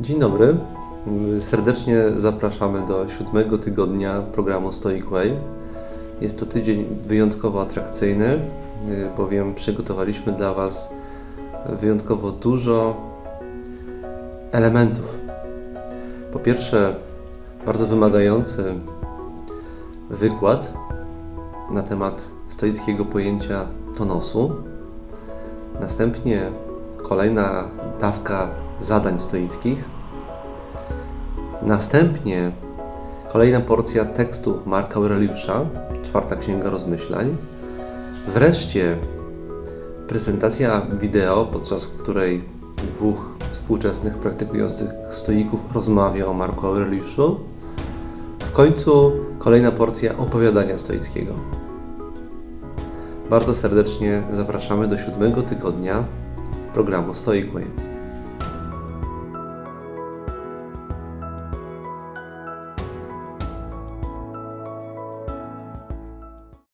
Dzień dobry. Serdecznie zapraszamy do siódmego tygodnia programu Stoic Way. Jest to tydzień wyjątkowo atrakcyjny, bowiem przygotowaliśmy dla Was wyjątkowo dużo elementów. Po pierwsze, bardzo wymagający wykład na temat stoickiego pojęcia tonosu. Następnie kolejna dawka zadań stoickich. Następnie kolejna porcja tekstu Marka Aureliusza, czwarta księga rozmyślań. Wreszcie prezentacja wideo, podczas której dwóch współczesnych praktykujących stoików rozmawia o Marku Aureliuszu. W końcu kolejna porcja opowiadania stoickiego. Bardzo serdecznie zapraszamy do siódmego tygodnia programu Stoic Way.